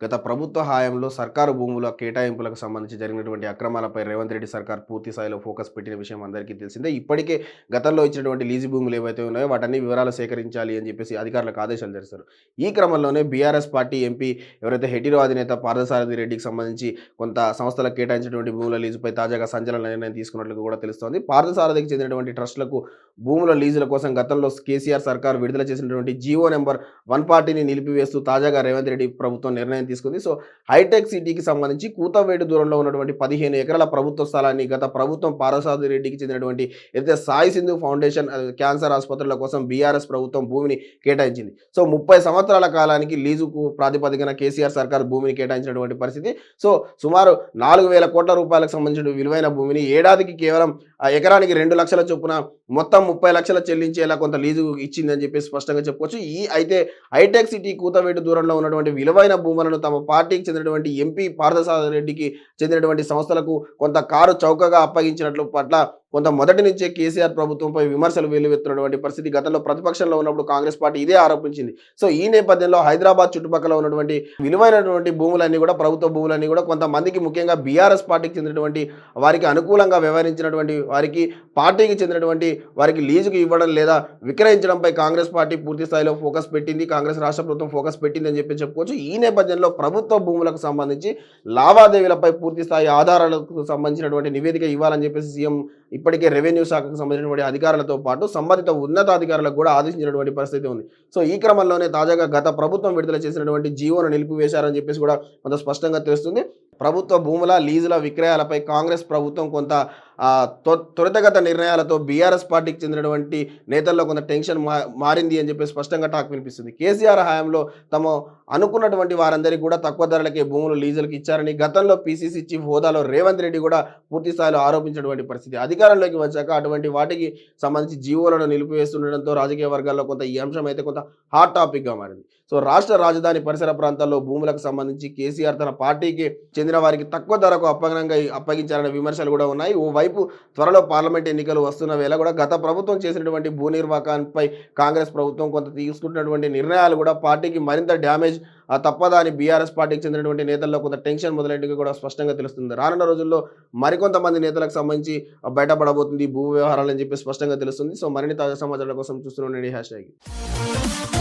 గత ప్రభుత్వ హయాంలో సర్కారు భూముల కేటాయింపులకు సంబంధించి జరిగినటువంటి అక్రమాలపై రేవంత్ రెడ్డి సర్కార్ పూర్తి స్థాయిలో ఫోకస్ పెట్టిన విషయం అందరికీ తెలిసిందే. ఇప్పటికే గతంలో ఇచ్చినటువంటి లీజు భూములు ఏవైతే ఉన్నాయో వాటన్ని వివరాలు సేకరించాలి అని చెప్పేసి అధికారులకు ఆదేశాలు చేస్తారు ఈ క్రమంలోనే బీఆర్ఎస్ పార్టీ ఎంపీ ఎవరైతే హెటిరో అధినేత పార్థసారథి రెడ్డికి సంబంధించి కొంత సంస్థలకు కేటాయించినటువంటి భూముల లీజుపై తాజాగా సంచలన నిర్ణయం తీసుకున్నట్లు కూడా తెలుస్తోంది. పార్థసారథికి చెందినటువంటి ట్రస్టులకు భూముల లీజుల కోసం గతంలో కేసీఆర్ సర్కార్ విడుదల చేసినటువంటి జీవో నెంబర్ వన్ పార్టీని నిలిపివేస్తూ తాజాగా రేవంత్ రెడ్డి ప్రభుత్వం నిర్ణయం తీసుకుంది. సో హైటెక్ సిటీకి సంబంధించి కూతవేడు దూరంలో ఉన్నటువంటి పదిహేను ఎకరాల ప్రభుత్వ స్థలాన్ని గత ప్రభుత్వం పారసాది రెడ్డికి చెందినటువంటి ఏదైతే సాయి సింధు ఫౌండేషన్ క్యాన్సర్ ఆసుపత్రుల కోసం బీఆర్ఎస్ ప్రభుత్వం భూమిని కేటాయించింది. సో ముప్పై సంవత్సరాల కాలానికి లీజుకు ప్రాతిపదికన కేసీఆర్ సర్కార్ భూమిని కేటాయించినటువంటి పరిస్థితి. సో సుమారు నాలుగు వేల కోట్ల రూపాయలకు సంబంధించిన విలువైన భూమిని ఏడాదికి కేవలం ఎకరానికి రెండు లక్షల చొప్పున మొత్తం ముప్పై లక్షలు చెల్లించేలా కొంత లీజు ఇచ్చిందని చెప్పి స్పష్టంగా చెప్పుకోవచ్చు. ఈ అయితే హైటెక్ సిటీ కూతవేటు దూరంలో ఉన్నటువంటి విలువైన భూములను తమ పార్టీకి చెందినటువంటి ఎంపీ పార్థసారథి రెడ్డికి చెందినటువంటి సంస్థలకు కొంత కారు చౌకగా అప్పగించినట్లు పట్ల కొంత మొదటి నుంచే కేసీఆర్ ప్రభుత్వంపై విమర్శలు వెల్లువెత్తున్నటువంటి పరిస్థితి గతంలో ప్రతిపక్షంలో ఉన్నప్పుడు కాంగ్రెస్ పార్టీ ఇదే ఆరోపించింది. సో ఈ నేపథ్యంలో హైదరాబాద్ చుట్టుపక్కల ఉన్నటువంటి విలువైనటువంటి భూములన్నీ కూడా ప్రభుత్వ భూములన్నీ కూడా కొంతమందికి ముఖ్యంగా బీఆర్ఎస్ పార్టీకి చెందినటువంటి వారికి అనుకూలంగా వ్యవహరించినటువంటి వారికి పార్టీకి చెందినటువంటి వారికి లీజుకు ఇవ్వడం లేదా విక్రయించడంపై కాంగ్రెస్ పార్టీ పూర్తి స్థాయిలో ఫోకస్ పెట్టింది కాంగ్రెస్ రాష్ట్ర ప్రభుత్వం ఫోకస్ పెట్టింది అని చెప్పి చెప్పుకోవచ్చు. ఈ నేపథ్యంలో ప్రభుత్వ భూములకు సంబంధించి లావాదేవీలపై పూర్తి స్థాయి ఆధారాలకు సంబంధించినటువంటి నివేదిక ఇవ్వాలని చెప్పేసి సీఎం ఇప్పటికే రెవెన్యూ శాఖకు సంబంధించినటువంటి అధికారులతో పాటు సంబంధిత ఉన్నతాధికారులకు కూడా ఆదేశించినటువంటి పరిస్థితి ఉంది. సో ఈ క్రమంలోనే తాజాగా గత ప్రభుత్వం విడుదల చేసినటువంటి జీవోను నిలిపివేశారని చెప్పేసి కూడా కొంత స్పష్టంగా తెలుస్తుంది. ప్రభుత్వ భూముల లీజుల విక్రయాలపై కాంగ్రెస్ ప్రభుత్వం కొంత త్వరితగత నిర్ణయాలతో బీఆర్ఎస్ పార్టీకి చెందినటువంటి నేతల్లో కొంత టెన్షన్ మా మారింది అని చెప్పి స్పష్టంగా టాక్ వినిపిస్తుంది. కేసీఆర్ హయాంలో తమ అనుకున్నటువంటి వారందరికీ కూడా తక్కువ ధరలకే భూములు లీజులకు ఇచ్చారని గతంలో పీసీసీ చీఫ్ హోదాలో రేవంత్ రెడ్డి కూడా పూర్తి స్థాయిలో ఆరోపించినటువంటి పరిస్థితి. అధికారంలోకి వచ్చాక అటువంటి వాటికి సంబంధించి జీవోలను నిలిపివేస్తుండడంతో రాజకీయ వర్గాల్లో కొంత ఈ అంశం అయితే కొంత హాట్ టాపిక్గా మారింది. సో రాష్ట్ర రాజధాని పరిసర ప్రాంతాల్లో భూములకు సంబంధించి కేసీఆర్ తన పార్టీకి చెందిన వారికి తక్కువ ధరకు అప్పగనంగా అప్పగించారనే విమర్శలు కూడా ఉన్నాయి. మరోవైపు త్వరలో పార్లమెంట్ ఎన్నికలు వస్తున్న వేళ కూడా గత ప్రభుత్వం చేసినటువంటి భూ నిర్వాహకంపై కాంగ్రెస్ ప్రభుత్వం కొంత తీసుకుంటున్నటువంటి నిర్ణయాలు కూడా పార్టీకి మరింత డ్యామేజ్ తప్పదాని తప్పదా అని బీఆర్ఎస్ పార్టీకి చెందినటువంటి నేతల్లో కొంత టెన్షన్ మొదలైనవి కూడా స్పష్టంగా తెలుస్తుంది. రానున్న రోజుల్లో మరికొంతమంది నేతలకు సంబంధించి బయటపడబోతుంది భూ వ్యవహారాలు అని చెప్పి స్పష్టంగా తెలుస్తుంది. సో మరిన్ని తాజా సమాచారాల కోసం చూస్తున్నాండి హ్యాష్ ట్యాగ్.